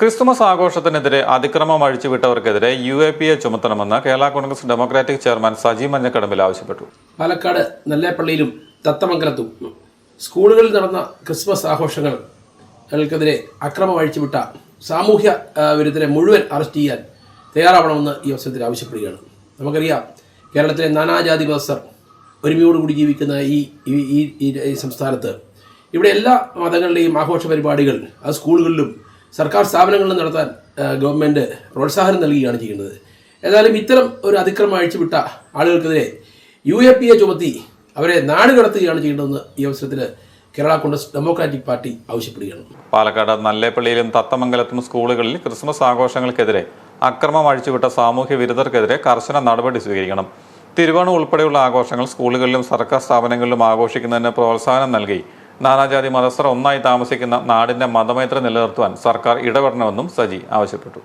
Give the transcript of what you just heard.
Christmas ആഘോഷത്തിനെതിരെ അതിക്രമം അഴിച്ചുവിട്ടവർക്കെതിരെ U A P A ചുമത്തണമെന്ന് Kerala congress democratic chairman Saji Manjakkadambil ആവശ്യപ്പെട്ടു. പാലക്കാട് നെല്ലേപ്പള്ളിയിലും തത്തമംഗലത്തും സ്കൂളുകളിൽ നടന്ന ക്രിസ്മസ് ആഘോഷങ്ങൾക്കെതിരെ അക്രമം അഴിച്ചുവിട്ട സാമൂഹ്യ വിരുദ്ധരെ മുഴുവൻ അറസ്റ്റ് ചെയ്യാൻ തയ്യാറാവണമെന്ന് ഈ അവസരത്തിൽ ആവശ്യപ്പെടുകയാണ്. നമുക്കറിയാം കേരളത്തിലെ നാനാജാതി മതസ്ഥർ ഒരുമയോടുകൂടി ജീവിക്കുന്ന ഈ ഈ സംസ്ഥാനത്ത് ഇവിടെ എല്ലാ മതങ്ങളുടെയും ആഘോഷ പരിപാടികൾ അത് സ്കൂളുകളിലും സർക്കാർ സ്ഥാപനങ്ങൾ നടത്താൻ ഗവൺമെന്റ് പ്രോത്സാഹനം നൽകുകയാണ് ചെയ്യുന്നത്. ഏതായാലും ഇത്തരം ഒരു അതിക്രമം അഴിച്ചുവിട്ട ആളുകൾക്കെതിരെ യു എ പി എ ചുമത്തി അവരെ നാട് കടത്തുകയാണ് ചെയ്യേണ്ടതെന്ന് ഈ അവസരത്തിൽ കേരള കോൺഗ്രസ് ഡെമോക്രാറ്റിക് പാർട്ടി ആവശ്യപ്പെടുകയാണ്. പാലക്കാട് നല്ലേപ്പള്ളിയിലും തത്തമംഗലത്തും സ്കൂളുകളിൽ ക്രിസ്മസ് ആഘോഷങ്ങൾക്കെതിരെ അക്രമം അഴിച്ചുവിട്ട സാമൂഹ്യ വിരുദ്ധർക്കെതിരെ കർശന നടപടി സ്വീകരിക്കണം. തിരുവോണം ഉൾപ്പെടെയുള്ള ആഘോഷങ്ങൾ സ്കൂളുകളിലും സർക്കാർ സ്ഥാപനങ്ങളിലും ആഘോഷിക്കുന്നതിന് പ്രോത്സാഹനം നൽകി നാനാജാതി മതസ്ഥർ ഒന്നായി താമസിക്കുന്ന നാടിന്റെ മതമൈത്രി നിലനിർത്തുവാൻ സർക്കാർ ഇടപെടണമെന്നും സജി ആവശ്യപ്പെട്ടു